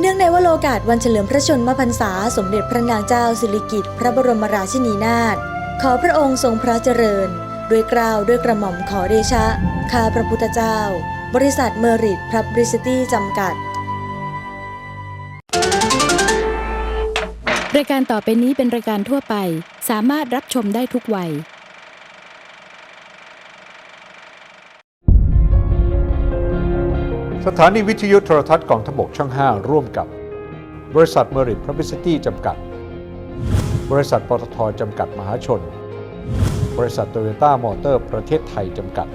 เนื่องในวโรกาสวันเฉลิมพระชนมพรรษาสมเด็จพระนางเจ้าสิริกิติ์พระบรมราชินีนาถขอพระองค์ทรงพระเจริญ ด้วยกล้าวด้วยกระหม่อมขอเดชะข้าพระพุทธเจ้า บริษัทเมอริตพระบริสตี้จำกัด รายการต่อไปนี้เป็นรายการทั่วไป สามารถรับชมได้ทุกวัย สถานีวิทยุโทรทัศน์กองทบกช่อง 5 ร่วมกับบริษัทเมริทพ u บ l i c i t y จำกัด บริษัทปตทจำกัดมหาชน บริษัทโตโยต้ามอเตอร์ประเทศไทยจำกัด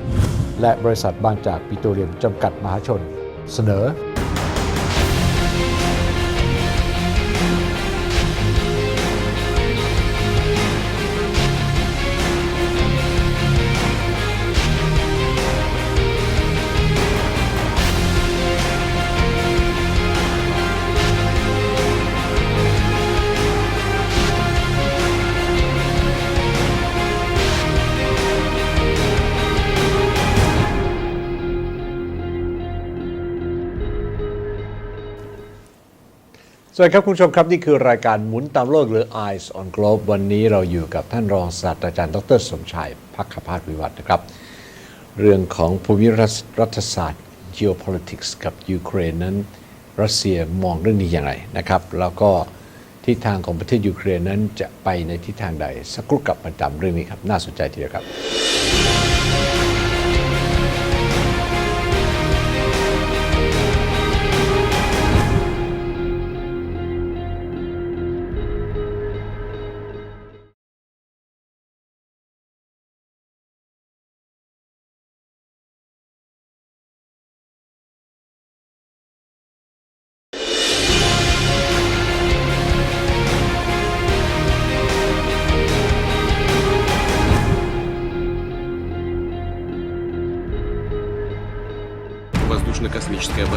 และบริษัทบางจากปิโตรเลียมจำกัดมหาชน เสนอ วัสดีครับคุณผู้ชมครับ นี่คือรายการหมุนตามโลกหรือ Eyes on Globe วันนี้เราอยู่กับท่านรองศาสตราจารย์ดรสมชายพักขพาสวิวัฒน์นะครับ เรื่องของภูมิรัฐศาสตร์ geopolitics กับยูเครนนั้น รัสเซียมองเรื่องนี้อย่างไรนะครับ แล้วก็ทิศทางของประเทศยูเครนนั้นจะไปในทิศทางใด สักครู่กลับมาตามเรื่องนี้ครับ น่าสนใจทีเดียวครับ КБ.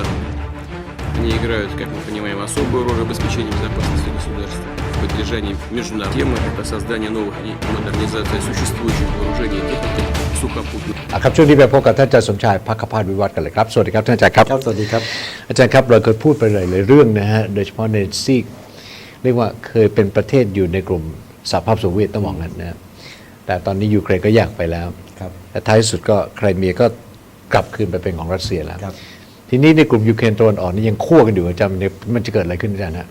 Они играют, как мы понимаем, особую роль в обеспечении безопасности государства, в поддержании международной темы, это создание новых и модернизация существующих вооружений и техники сухопутных. อะครับช่วงนี้ไปพบกับท่านอาจารย์สมชายภาคพาดวิวัฒน์กันเลยครับ สวัสดีครับท่านอาจารย์ครับ ครับ สวัสดีครับ อาจารย์ครับเราเคยพูดไปหลายๆเรื่องนะฮะ โดยเฉพาะในซีกเรียกว่าเคยเป็นประเทศอยู่ในกลุ่มสหภาพโซเวียตต้องบอกงั้นนะแต่ตอนนี้ยูเครนก็อยากไปแล้วแต่ท้ายสุดก็ใครเมียก็กลับคืนไปเป็นของรัสเซียแล้ว ทีนี้ในกลุ่มยูเครนตะวันออกนี่ยังคั่วกันอยู่อาจารย์เนี่ยมันจะเกิดอะไรขึ้นอาจารย์ฮะ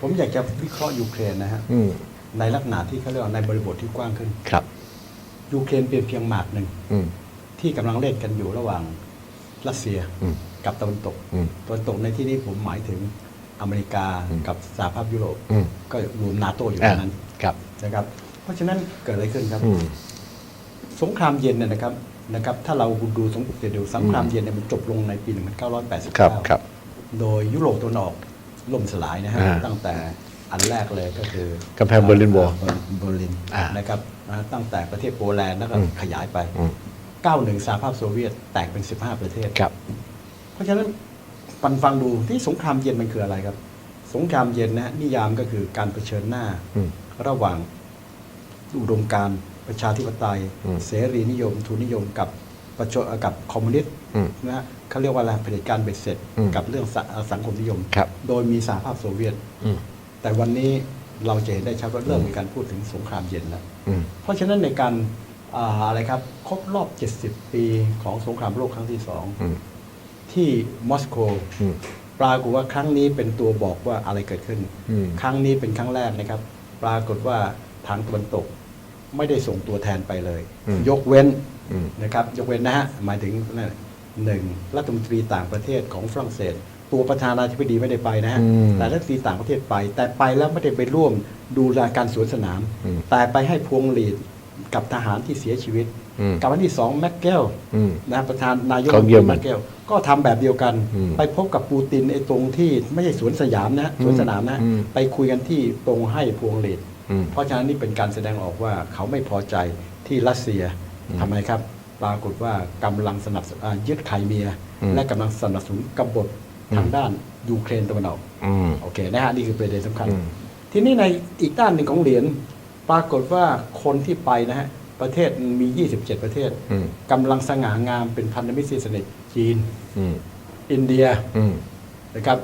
ผมอยากจะวิเคราะห์ยูเครนนะฮะอืมในลักษณะที่เขาเรียกว่าในบริบทที่กว้างขึ้นครับยูเครนเป็นเพียงหมากหนึ่งอืมที่กำลังเล่นกันอยู่ระหว่างรัสเซียอืมกับตะวันตกอืมตะวันตกในที่นี้ผมหมายถึงอเมริกาอืมกับสหภาพยุโรปอืมก็รวมนาโตอยู่อ่าในนั้นครับนะครับ เพราะฉะนั้นเกิดอะไรขึ้นครับอืมสงครามเย็นเนี่ยนะครับ นะครับถ้าเราดูสงครามเดี๋ยวสงครามเย็นเนี่ยมันจบลงในปี 1989ครับครับโดยยุโรปตะวันออกล่มสลายนะฮะอ่าตั้งแต่อันแรกเลยก็คือกำแพงเบอร์ลินวอลเบอร์ลินอ่านะครับนะตั้งแต่ประเทศโปแลนด์แล้วก็อืมขยายไปอืม91 สหภาพโซเวียตแตกเป็น 15 ประเทศครับ เพราะฉะนั้นปันฟังดูที่สงครามเย็นมันคืออะไรครับ สงครามเย็นนะฮะนิยามก็คือการเผชิญหน้าอืมระหว่างอุดมการณ์ ประชาธิปไตย อืมเสรีนิยม ทุนนิยมกับประชดกับคอมมิวนิสต์อืมนะฮะเขาเรียกว่าอะไรเผด็จการเบ็ดเสร็จ อืมกับเรื่องสเอ่อสังคมนิยม ครับ โดยมีสหภาพโซเวียต อืม แต่วันนี้เราจะเห็นได้ชัดว่าเริ่มมีการพูดถึงสงครามเย็นแล้ว อืม เพราะฉะนั้นในการอ่าอะไรครับครบรอบ 70 ปีของสงครามโลกครั้งที่สองอืม ที่มอสโก อืม ปรากฏว่าครั้งนี้เป็นตัวบอกว่าอะไรเกิดขึ้น อืม ครั้งนี้เป็นครั้งแรกนะครับ ปรากฏว่าทางตะวันตก ไม่ได้ส่งตัวแทนไปเลย อืมยกเว้นอืม นะครับ ยกเว้นนะฮะหมายถึงนั่นหนึ่งรัฐมนตรีต่างประเทศของฝรั่งเศส ตัวประธานาธิบดีไม่ได้ไปนะฮะ อืม แต่รัฐมนตรีต่างประเทศไป แต่ไปแล้วไม่ได้ไปร่วมดูแลการสวนสนาม อืม แต่ไปให้พวงหลีดกับทหารที่เสียชีวิต อืม กับวันที่สองแมคเกล อืม นะประธานนายกของเยอรมันแมคเกลก็ทำแบบเดียวกัน อืมไปพบกับปูตินไอ้ตรงที่ไม่ใช่สวนสยามนะฮะสวนสนามนะฮะอืม ไปคุยกันที่ตรงให้พวงหลีดอืม เพราะฉะนั้นนี่เป็นการแสดงออกว่าเขาไม่พอใจที่รัสเซียทำไมครับ ปรากฏว่ากำลังสนับสนุนอ่ายึดไครเมียอืมและกำลังสนับสนุนกบฏทางด้านยูเครนตะวันออกอืมโอเคนะฮะนี่คือประเด็นสำคัญอืมทีนี้ในอีกด้านหนึ่งของเหรียญปรากฏว่าคนที่ไปนะฮะประเทศมี 27 ประเทศอืมกำลังสง่างามเป็นพันธมิตรที่สนิทจีนอืมอินเดียอืมนะครับ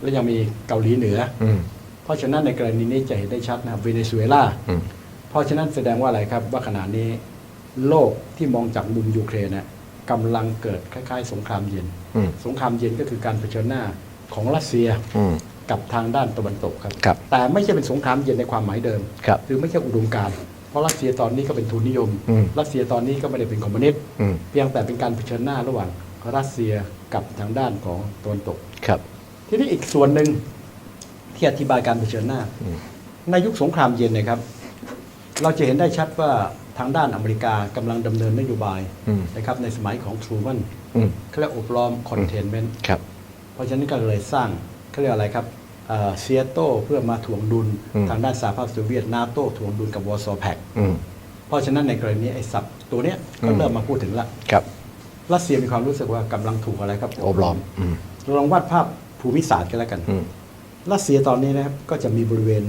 และยังมีเกาหลีเหนืออืม เพราะฉะนั้นในกรณีนี้จะเห็นได้ชัดนะครับเวเนซุเอลาอืมเพราะฉะนั้นแสดงว่าอะไรครับ ว่าขณะนี้โลกที่มองจากมุมยูเครนนะกำลังเกิดคล้ายๆ สงครามเย็นอืมสงครามเย็นก็คือการเผชิญหน้าของรัสเซียอืมกับทางด้านตะวันตกครับครับแต่ไม่ใช่เป็นสงครามเย็นในความหมายเดิมครับคือไม่ใช่อุดมการณ์เพราะรัสเซียตอนนี้ก็เป็นทุนนิยมอืมรัสเซียตอนนี้ก็ไม่ได้เป็นคอมมิวนิสต์อืมเพียงแต่เป็นการเผชิญหน้าระหว่างรัสเซียกับทางด้านของตะวันตกครับ ทีนี้อีกส่วนหนึ่ง ที่อธิบายการเผชิญหน้าอืมในยุคสงครามเย็นนะครับ เราจะเห็นได้ชัดว่าทางด้านอเมริกากำลังดำเนินนโยบายอืมนะครับในสมัยของทรูมันอืมเขาเรียกอบล้อมคอนเทนเมนต์ครับเพราะฉะนั้นก็เลยสร้างเขาเรียกอะไรครับเซียโตเพื่อมาถ่วงดุลอืมทางด้านสหภาพโซเวียตนาโตถ่วงดุลกับวอร์ซอแพคอืมเพราะฉะนั้นในกรณีไอ้ศัพท์ตัวเนี้ยก็อืมเริ่มมาพูดถึงละครับรัสเซียมีความรู้สึกว่ากำลังถูกอะไรครับอบล้อมอืมลองวาดภาพภูมิศาสตร์กันแล้วกันอืม รัสเซียตอนนี้นะครับก็จะมีบริเวณ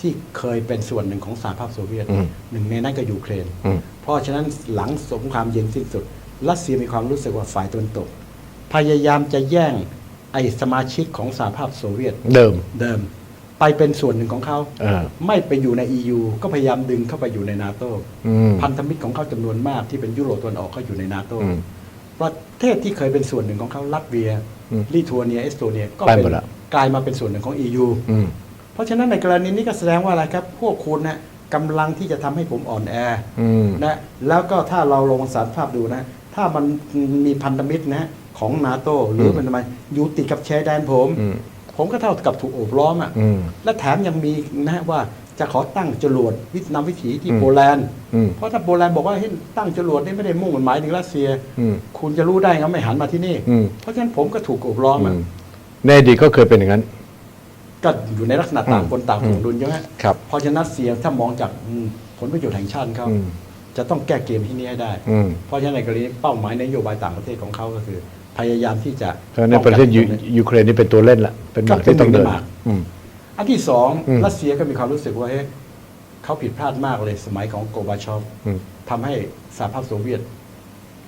ที่เคยเป็นส่วนหนึ่งของสหภาพโซเวียต อืมหนึ่งในนั้นก็ยูเครน อืม เพราะฉะนั้นหลังสงครามเย็นสิ้นสุด รัสเซียมีความรู้สึกว่าฝ่ายตะวันตก พยายามจะแย่งไอ้สมาชิกของสหภาพโซเวียตเดิม เดิม ไปเป็นส่วนหนึ่งของเขาเออ ไม่ไปอยู่ใน EU ก็พยายามดึงเข้าไปอยู่ในนาโต อืม พันธมิตรของเขาจำนวนมากที่เป็นยุโรปตะวันออกก็อยู่ในนาโตอืมประเทศที่เคยเป็นส่วนหนึ่งของเขาลัตเวีย อืมลิทัวเนีย เอสโตเนียก็ไปเป็นหมดละก ลายมาเป็นส่วนหนึ่งของ EU อืมเพราะฉะนั้นในกรณีนี้ก็แสดงว่าอะไรครับ พวกคุณนะกำลังที่จะทำให้ผมอ่อนแออืมนะแล้วก็ถ้าเราลงสารภาพดูนะ ถ้ามันมีพันธมิตรนะของนาโตหรือมมันทำไมอยู่ติดกับชายแดนผม อืมผมก็เท่ากับถูกโอบล้อมอะ อืม และแถมยังมีนะฮะว่าจะขอตั้งจรวดวิทยนำวิถีที่อืม โปแลนด์ อืม เพราะถ้าโปแลนด์บอกว่าให้ตั้งจรวดนี่ไม่ได้มุ่งหมายถึงรัสเซีย อืมคุณจะรู้ได้งั้นไม่หันมาที่นี่ อืม เพราะฉะนั้นผมก็ถูกโอบล้อมอือะม ในอดีตก็เคยเป็นอย่างนั้น ก็อยู่ในลักษณะต่างอืมคนต่างถ่วงดุลใช่ไหมครับ เพราะฉะนั้นรัสเซียถ้ามองจากอืมผลประโยชน์แห่งชาติเขาอืมจะต้องแก้เกมที่นี้ให้ได้อืมเพราะฉะนั้นในกรณีเป้าหมายนโยบายต่างประเทศของเขาก็คือ พยายามที่จะเพราะฉะนั้นประเทศยูป้องกันตรงนี้ยูเครนนี่เป็นตัวเล่นละเป็นหมากที่ต้องเดินก็เป็นหมากอืมอันที่สองอืมรัสเซียก็มีความรู้สึกว่าเฮ้ยเขาผิดพลาดมากเลยสมัยของโกบาชอฟอืมทำให้สหภาพโซเวียต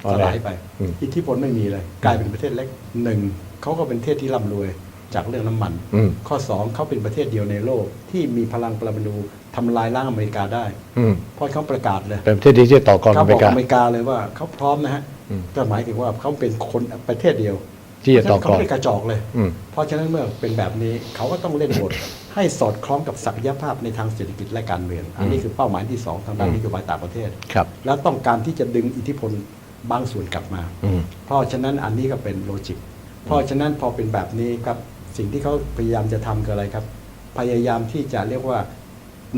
อ่อสนแอลายไปอืมอิทธิพลไม่มีเลย กลายเป็นประเทศเล็กหนึ่ง เขาก็เป็นประเทศที่ร่ำรวยจากเรื่องน้ำมัน อืม ข้อสองเขาเป็นประเทศเดียวในโลก ที่มีพลังปรมาณูทำลายล้างอเมริกาได้ อืมเพราะเขาประกาศเลย เป็นประเทศที่จะต่อกรเขาอเมบอริกกา อเมริกาเลยว่าเขาพร้อมนะฮะอืม ก็หมายถึงว่าเขาเป็นคนประเทศเดียวที่จะต่อกเขาร ไม่ได้กระจอกเลย อืม เพราะฉะนั้นเมื่อเป็นแบบนี้เขาก็ต้องเล่นบท ให้สอดคล้องกับศักยภาพในทางเศรษฐกิจและการเมือง อันนี้คือเป้าหมายที่สองทางด้านอืมนโยบายต่างประเทศ ครับ แล้วต้องการที่จะดึงอิทธิพลบางส่วนกลับมา อืม เพราะฉะนั้นอันนี้ก็เป็นโลจิก เพราะฉะนั้นพอเป็นแบบนี้ครับสิ่งที่เขาพยายามจะทำคืออะไรครับ พยายามที่จะเรียกว่า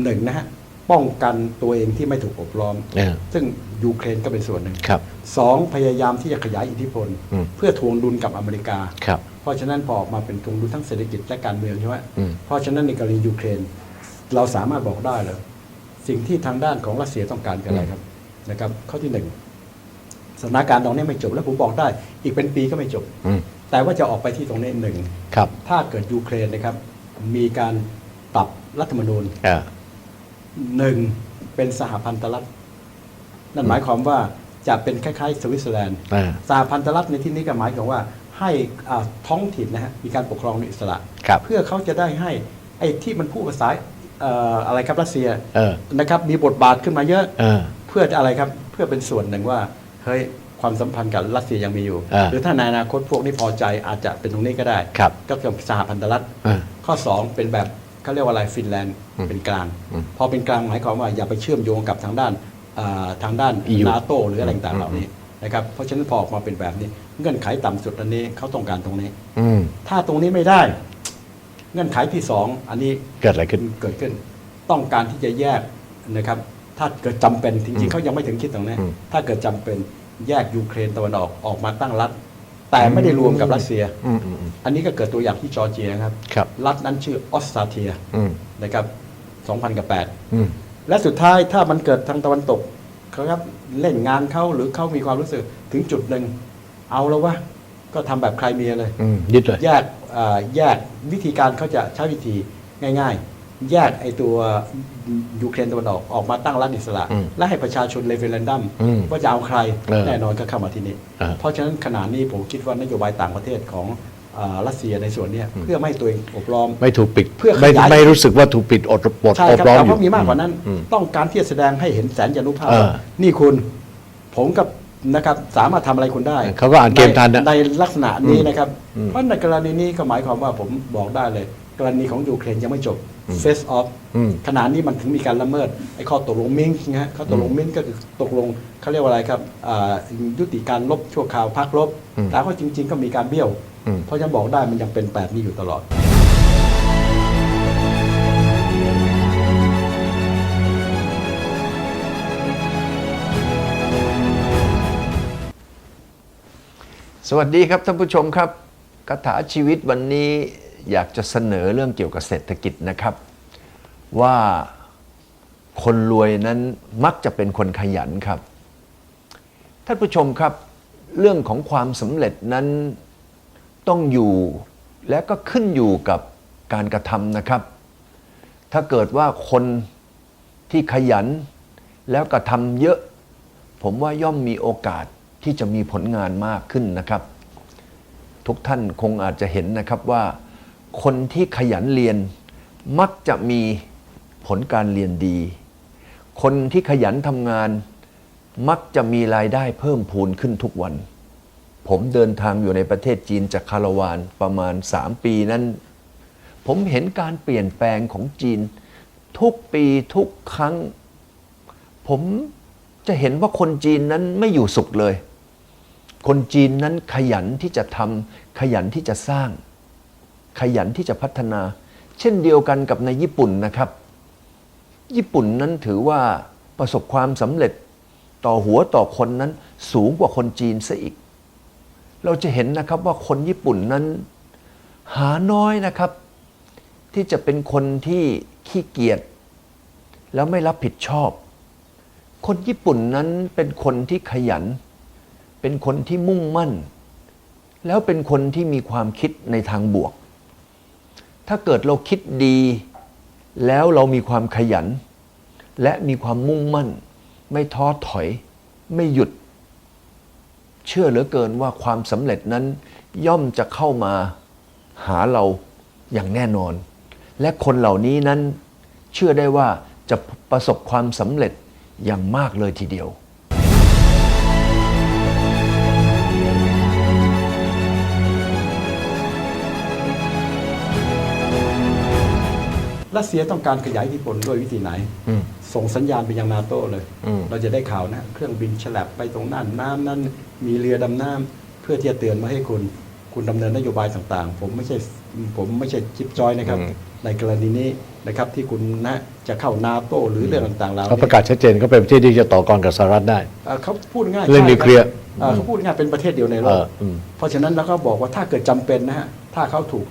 หนึ่งนะฮะป้องกันตัวเองที่ไม่ถูกอบล้อม เออ ซึ่งยูเครนก็เป็นส่วนหนึ่งครับ สองพยายามที่จะขยายอิทธิพล อืม เพื่อทวงดุลกับอเมริกา ครับ เพราะฉะนั้นพอออกมาเป็นทวงดุลทั้งเศรษฐกิจและการเมืองใช่ไหมอืม เพราะฉะนั้นในกรณียูเครน เราสามารถบอกได้เลยสิ่งที่ทางด้านของรัสเซียต้องการคืออะไรครับนะครับ ข้อที่หนึ่งสถานการณ์ตรงนี้ไม่จบแล้วผมบอกได้ อีกเป็นปีก็ไม่จบ อืม แต่ว่าจะออกไปที่ตรงนี้หนึ่งครับ ถ้าเกิดยูเครนนะครับ มีการปรับรัฐธรรมนูญอ่าหนึ่งเป็นสหพันธรัฐ นั่นหมายความว่าจะเป็นคล้ายๆสวิตเซอร์แลนด์อ่าสหพันธรัฐในที่นี้ก็หมายถึงว่า ให้อ่าท้องถิ่นนะฮะมีการปกครองในอิสระ ครับ เพื่อเขาจะได้ให้ไอ้ที่มันพูดภาษาเอ่ออะไรครับรัสเซียเออนะครับ มีบทบาทขึ้นมาเยอะ เออ เพื่ออะไรครับเพื่อเป็นส่วนหนึ่งว่าเฮ้ย ความสัมพันธ์กับรัสเซียยังมีอยู่อ่าหรือถ้าในอนาคตพวกนี้พอใจอาจจะเป็นตรงนี้ก็ได้ครับก็คือสหพันธรัฐอ่าข้อ 2 เป็นแบบเขาเรียกว่าอะไรฟินแลนด์อืมเป็นกลางอืมพอเป็นกลางหมายความว่าอย่าไปเชื่อมโยงกับทางด้านอ่าทางด้าน EU นาโตหรืออะไรต่างๆเหล่าอืมนี้นะครับเพราะฉะนั้นพอออกมาเป็นแบบนี้ เงื่อนไขต่ำสุดอันนี้เขาต้องการตรงนี้อืมถ้าตรงนี้ไม่ได้ เงื่อนไขที่สองอันนี้เกิดอะไรขึ้นเกิดขึ้น ต้องการที่จะแยกนะครับ ถ้าเกิดจำเป็นจอืริงมๆเขายังไม่ถึงคิดตรงนี้อืมถ้าเกิดจำเป็น แยกยูเครนตะวันออกออกมาตั้งรัฐ แต่ไม่ได้รวมกับรัสเซีย อืมอืมอืม อันนี้ก็เกิดตัวอย่างที่จอร์เจียครับ ครับ รัฐนั้นชื่อออสซาเทียอืมนะครับ2000กับ8อืม และสุดท้ายถ้ามันเกิดทางตะวันตกเขาครับเล่นงานเขาหรือเขามีความรู้สึกถึงจุดหนึ่ง เอาแล้ววะก็ทำแบบไครเมียเลย อืมยึดเลย แยกอ่าแยกวิธีการเขาจะใช้วิธีง่ายๆ แยกไอตัวยูเครนตะวันออกออกมาตั้งรัฐอิสระอืมและให้ประชาชนเลเฟเรนดัมอืมว่าจะเอาใครเออแน่นอนก็เข้ามาที่นี่อ่าเพราะฉะนั้นขณะนี้ผมคิดว่านโยบายต่างประเทศของอ่ารัสเซียในส่วนเนี้ยเพื่อไม่ให้ตัวเองอบล้อมไม่ถูกปิดเพื่อขไม่ยายไม่รู้สึกว่าถูกปิดอดปลดใช่อบครับล้อมแต่อเพยู่ราะมีมากกว่านั้นอืมต้องการที่จะแสดงให้เห็นแสนยานุภาพเออว่านี่คุณผมกับนะครับสามารถทำอะไรคุณได้เขาก็อ่านเกมทันนะใในลักษณะนี้นะครับอืมเพราะในกรณีนี้ก็หมายความว่าผมบอกได้เลย กรณีของยูเครนยังไม่จบ face off อืมขณะนี้มันถึงมีการละเมิดไอ้ข้อตกลงมินส์นะฮะข้อตกลงมินส์ก็คือตกลงเขาเรียกว่าอะไรครับอ่ายุติการลบชั่วคราวพักลบอืมแต่ก็จริง ๆ ก็มีการเบี้ยวอืมเพราะฉะนันบอกได้มันยังเป็นแบบนี้อยู่ตลอดสวัสดีครับท่านผู้ชมครับคาถาชีวิตวันนี้ อยากจะเสนอเรื่องเกี่ยวกับเศรษฐกิจนะครับ ว่าคนรวยนั้นมักจะเป็นคนขยันครับ ท่านผู้ชมครับ เรื่องของความสำเร็จนั้นต้องอยู่และก็ขึ้นอยู่กับการกระทำนะครับ ถ้าเกิดว่าคนที่ขยันแล้วกระทำเยอะ ผมว่าย่อมมีโอกาสที่จะมีผลงานมากขึ้นนะครับ ทุกท่านคงอาจจะเห็นนะครับว่า คนที่ขยันเรียนมักจะมีผลการเรียนดี คนที่ขยันทำงาน มักจะมีรายได้เพิ่มพูนขึ้นทุกวัน ผมเดินทางอยู่ในประเทศจีนจากคาราวานประมาณ 3 ปีนั้น ผมเห็นการเปลี่ยนแปลงของจีน ทุกปีทุกครั้ง ผมจะเห็นว่าคนจีนนั้นไม่อยู่สุขเลย คนจีนนั้นขยันที่จะทำขยันที่จะสร้าง ขยันที่จะพัฒนา เช่นเดียวกันกับในญี่ปุ่นนะครับ ญี่ปุ่นนั้นถือว่าประสบความสำเร็จต่อหัวต่อคนนั้นสูงกว่าคนจีนซะอีก เราจะเห็นนะครับว่าคนญี่ปุ่นนั้นหาน้อยนะครับ ที่จะเป็นคนที่ขี้เกียจแล้วไม่รับผิดชอบ คนญี่ปุ่นนั้นเป็นคนที่ขยัน เป็นคนที่มุ่งมั่น แล้วเป็นคนที่มีความคิดในทางบวก ถ้าเกิดเราคิดดี แล้วเรามีความขยัน และมีความมุ่งมั่น ไม่ท้อถอย ไม่หยุด เชื่อเหลือเกินว่าความสำเร็จนั้นย่อมจะเข้ามาหาเราอย่างแน่นอน และคนเหล่านี้นั้นเชื่อได้ว่าจะประสบความสำเร็จอย่างมากเลยทีเดียว รัสเซียต้องการขยายอิทธิพลด้วยวิธีไหนอืมส่งสัญญาณไปยังนาโต้เลยอืมเราจะได้ข่าวนะ เครื่องบินฉลับไปตรงนั้นน้ำนั้น มีเรือดำน้ำเพื่อที่จะเตือนมาให้คุณ คุณดำเนินนโยบายต่างๆ ผมไม่ใช่ผมไม่ใช่จิบจอยนะครับอืมในกรณีนี้นะครับที่คุณนะจะเข้านาโต้หรือเรื่องต่างๆเหล่าเขานี้ประกาศชัดเจนเขาเป็นประเทศที่จะต่อกรกับสหรัฐได้เอ่อเขาพูดง่ายเรื่องใช่นิวเคลียร์เอ่อเขาพูดง่ายเป็นประเทศเดียวในโลเอกออืมเพราะฉะนั้นแล้วก็บอกว่าถ้าเกิดจำเป็นนะฮะถ้าเขาถูก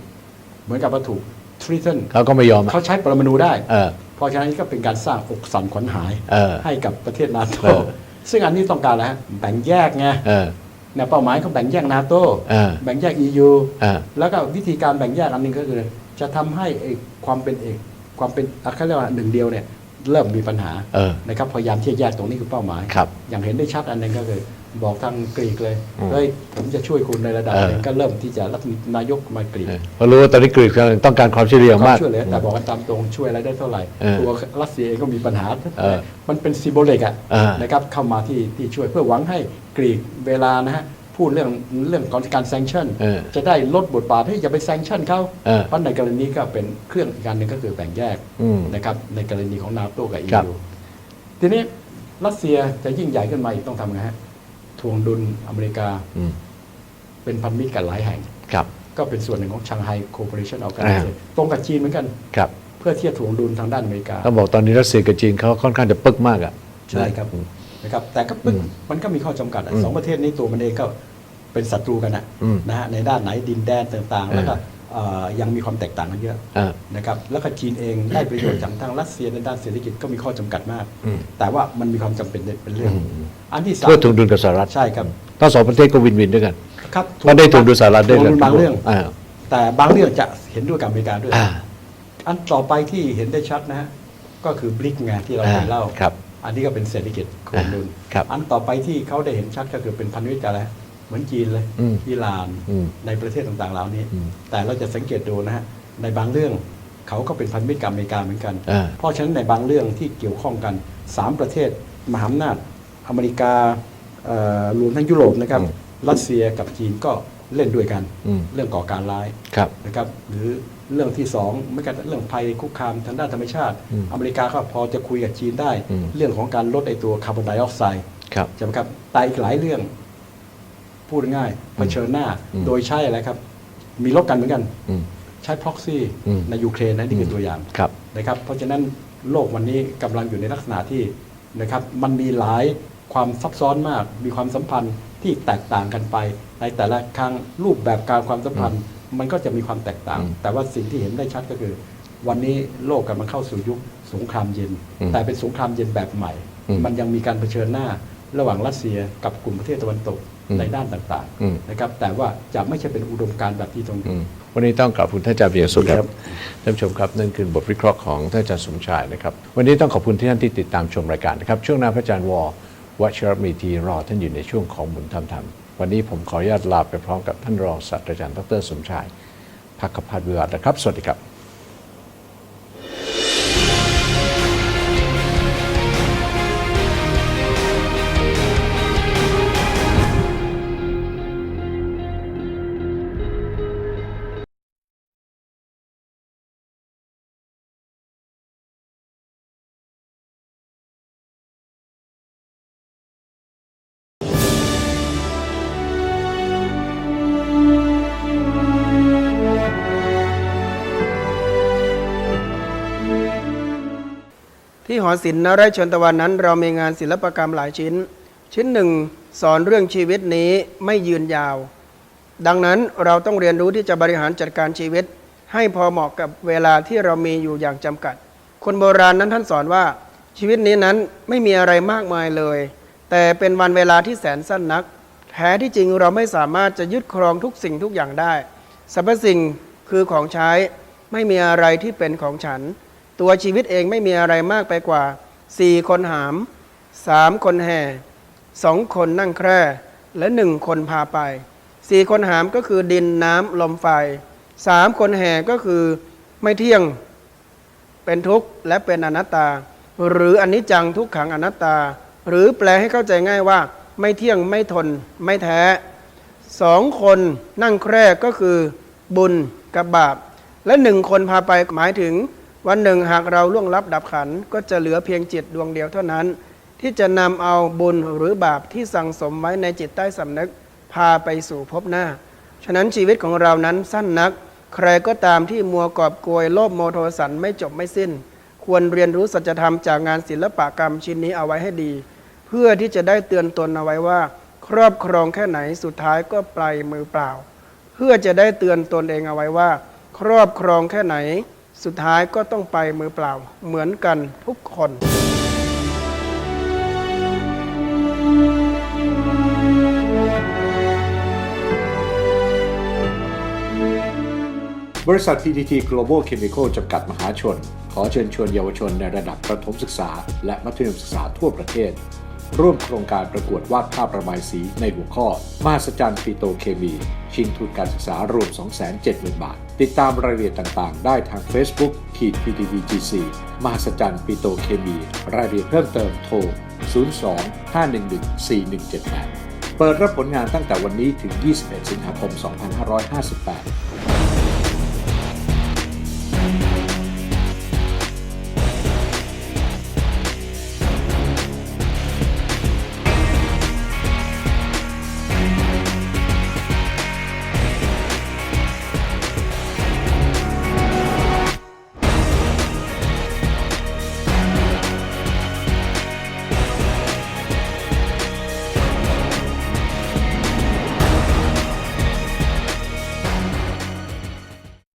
เหมือนกับว่าถูกท รีเทนเขาก็ไม่ยอมอะเขาใช้ปรมาณูได้เออเพราะฉะนั้นนี่ก็เป็นการสร้างอกสั่นขวัญหายเออให้กับประเทศนาโตเออซึ่งอันนี้ต้องการอะไรฮะแบ่งแยกไงเออเนี่ยเป้าหมายเขาแบ่งแยกนาโตเออแบ่งแยก EU เออแล้วก็วิธีการแบ่งแยกอันหนึงก็คือ จะทำให้ไอ้ความเป็นเอกความเป็นอะเขาเรียกว่าหนึ่งเดียวเนี่ยเริ่มมีปัญหาเออนะครับพยายามที่จะแยกตรงนี้คือเป้าหมายครับอย่างเห็นได้ชัดอันหนึงก็คือ บอกทางกรีกเลยอืมเฮ้ยผมจะช่วยคุณในระดับเออหนึ่งก็เริ่มที่จะรัฐนายกมากรีกเออเพราะรู้ว่าตอนนี้กรีกกำลังต้องการความช่วยเหลืออย่างากความช่วยเหลือแต่บอกกันตามตรงช่วยอะไรได้เท่าไหร่เออตัวรัสเซียเองก็มีปัญหาเออมันเป็นซิโบลิกอะเออนะครับเข้ามาที่ที่ช่วยเพื่อหวังให้กรีกเวลานะฮะพูดเรื่องเรื่องของการแซงชั่นเออจะได้ลดบทบาทให้อย่าไปแซงชั่นเขาเออเพราะในกรณีก็เป็นเครื่องอีกการหนึ่งก็คือแบ่งแยกอืมนะครับในกรณีของนาโตกับครับ EU ทีนี้รัสเซียจะยิ่งใหญ่ขึ้นมาอีกต้องทำไงฮะ ทวงดุลอเมริกา อืมเป็นพันธมิตรกันหลายแห่ง ครับ ก็เป็นส่วนหนึ่งของชังไฮโค p ปอเรชันออ g a อ่า n i z a t i o n ตรงกับจีนเหมือนกัน ครับเพื่อที่จะถ่วงดุลทางด้านอเมริกา ต้องบอกตอนนี้รัสเซียกับจีนเขาค่อนข้างจะปึกมากอะ ใช่ครับนะครับแต่ก็ปึ๊กมันก็มีข้อจำกัดอะอืมสองประเทศนี้ตัวมันเองก็เป็นศัตรูกันนะอืมนะฮะในด้านไหนดินแดนต่างๆ แล้วก็เอ่อ ยังมีความแตกต่างกันเยอะอ่านะครับแล้วก็จีนเองได้ประโยชน์จากทางรัสเซียในด้านเศรษฐกิจก็มีข้อจำกัดมากอืมแต่ว่ามันมีความจำเป็นเป็นเรื่องอืมอันที่สามเพื่อถ่วงดุลกับสหรัฐใช่ครับทั้งสองประเทศก็วินวินด้วยกันครับเพราะได้ถ่วงดุลสหรัฐได้ถ่วงดุลบางเรื่องอ่าแต่บางเรื่องจะเห็นด้วยกับอเมริกาด้วยอ่าอันต่อไปที่เห็นได้ชัดนะฮะก็คือบลิกไงที่เราเคยเล่าครับอันนี้ก็เป็นเศรษฐกิจโครงดุลครับอันต่อไปที่เขาได้เห็นชัดก็คือเป็นพันธมิตรกันแล้ว เหมือนจีนเลยอืมอิหร่านอืมในประเทศต่างๆเหล่านี้ อืมแต่เราจะสังเกตดูนะฮะในบางเรื่องเขาก็เป็นพันธมิตรกับอเมริกาเหมือนกัน อ่า เพราะฉะนั้นในบางเรื่องที่เกี่ยวข้องกันสามประเทศ มหาอำนาจอเมริกาเอ่อรวมทั้งยุโรปนะครับอืมรัสเซียกับจีนก็เล่นด้วยกัน อืม เรื่องก่อการร้าย ครับ นะครับหรือเรื่องที่สองไม่กันเรื่องภัยคุกคามทางด้านธรรมชาติ อืมอเมริกาก็พอจะคุยกับจีนได้ อืม เรื่องของการลดไอตัวคาร์บอนไดออกไซด์ครับ ใช่ไหมครับแต่อีกหลายเรื่อง พูดง่ายๆเผชิญหน้าอืมโดยใช้อะไรครับ มีลบกันเหมือนกันอืมใช้ proxy อืมในยูเครนนะนี่คือตัวอย่างครับนะครับ เพราะฉะนั้นโลกวันนี้กำลังอยู่ในลักษณะที่นะครับมันมีหลายความซับซ้อนมาก มีความสัมพันธ์ที่แตกต่างกันไป ในแต่ละครั้งรูปแบบการความสัมพันธ์ มันก็จะมีความแตกต่างอืมแต่ว่าสิ่งที่เห็นได้ชัดก็คือ วันนี้โลกกำลังเข้าสู่ยุคสงครามเย็นอืมแต่เป็นสงครามเย็นแบบใหม่อืมมันยังมีการเผชิญหน้า ระหว่างรัสเซียกับกลุ่มประเทศตะวันตกอืม ในด้านต่างอืมๆนะครับแต่ว่าจะไม่ใช่เป็นอุดมการณ์แบบที่ตรงอืมวันนี้ต้องขอบคุณท่านอาจารย์เบียร์สุดคครัรับบท่านผู้ชมครับนั่นคือบทวิเคราะห์ของท่านอาจารย์สมชายนะครับวันนี้ต้องขอบคุณที่ท่านที่ติดตามชมรายการนะครับช่วงหน้าพระอาจารย์วอวัชรมีทีรอท่านอยู่ในช่วงของหมุนทำธรรมวันนี้ผมขออนุญาตลาไปพร้อมกับท่านรองศาสตราจารย์ดรสมชายพักขพัฒน์วิวัฒน์นะครับ สวัสดีครับ ที่หอศิลป์นรชนตะวันนั้น เรามีงานศิลปกรรมหลายชิ้น ชิ้นหนึ่งสอนเรื่องชีวิตนี้ไม่ยืนยาว ดังนั้นเราต้องเรียนรู้ที่จะบริหารจัดการชีวิต ให้พอเหมาะกับเวลาที่เรามีอยู่อย่างจำกัด คนโบราณนั้นท่านสอนว่าชีวิตนี้นั้นไม่มีอะไรมากมายเลย แต่เป็นวันเวลาที่แสนสั้นนักแท้ที่จริงเราไม่สามารถจะยึดครองทุกสิ่งทุกอย่างได้สรรพสิ่งคือของใช้ไม่มีอะไรที่เป็นของฉัน ตัวชีวิตเองไม่มีอะไรมากไปกว่า4คนหาม3คนแห่2คนนั่งแคร่และ1คนพาไป4คนหามก็คือดินน้ำลมไฟ3คนแห่ก็คือไม่เที่ยงเป็นทุกข์และเป็นอนัตตา หรืออนิจจังทุกขังอนัตตา หรือแปลให้เข้าใจง่ายว่า ไม่เที่ยงไม่ทนไม่แท้สองคนนั่งแคร่ก็คือบุญกับบาป และหนึ่งคนพาไปหมายถึง วันหนึ่งหากเราล่วงลับดับขันก็จะเหลือเพียงจิตดวงเดียวเท่านั้น ที่จะนำเอาบุญหรือบาปที่สั่งสมไว้ในจิตใต้สำนึกพาไปสู่ภพหน้า ฉะนั้นชีวิตของเรานั้นสั้นนัก ใครก็ตามที่มัวกอบโกยโลภโมโทสันไม่จบไม่สิ้น ควรเรียนรู้สัจธรรมจากงานศิลปกรรมชิ้นนี้เอาไว้ให้ดี เพื่อที่จะได้เตือนตนเอาไว้ว่า ครอบครองแค่ไหนสุดท้ายก็ปลายมือเปล่า เพื่อจะได้เตือนตนเองเอาไว้ว่า ครอบครองแค่ไหน สุดท้ายก็ต้องไปมือเปล่า เหมือนกันทุกคนบริษัท PTT Global Chemical จำกัดมหาชน ขอเชิญชวนเยาวชนในระดับประถมศึกษา และมัธยมศึกษาทั่วประเทศ ร่วมโครงการประกวดวาดภาพระบายสีในหัวข้อมหัศจรรย์ปิโตเคมี ชิงทุนการศึกษารวม 270,000 บาท ติดตามรายละเอียดต่างๆ ได้ทาง Facebook ขีด PTTGC มหัศจรรย์ปิโตเคมี รายละเอียดเพิ่มเติมโทร 02 511 4178 เปิดรับผลงานตั้งแต่วันนี้ถึง 21 สิงหาคม 2558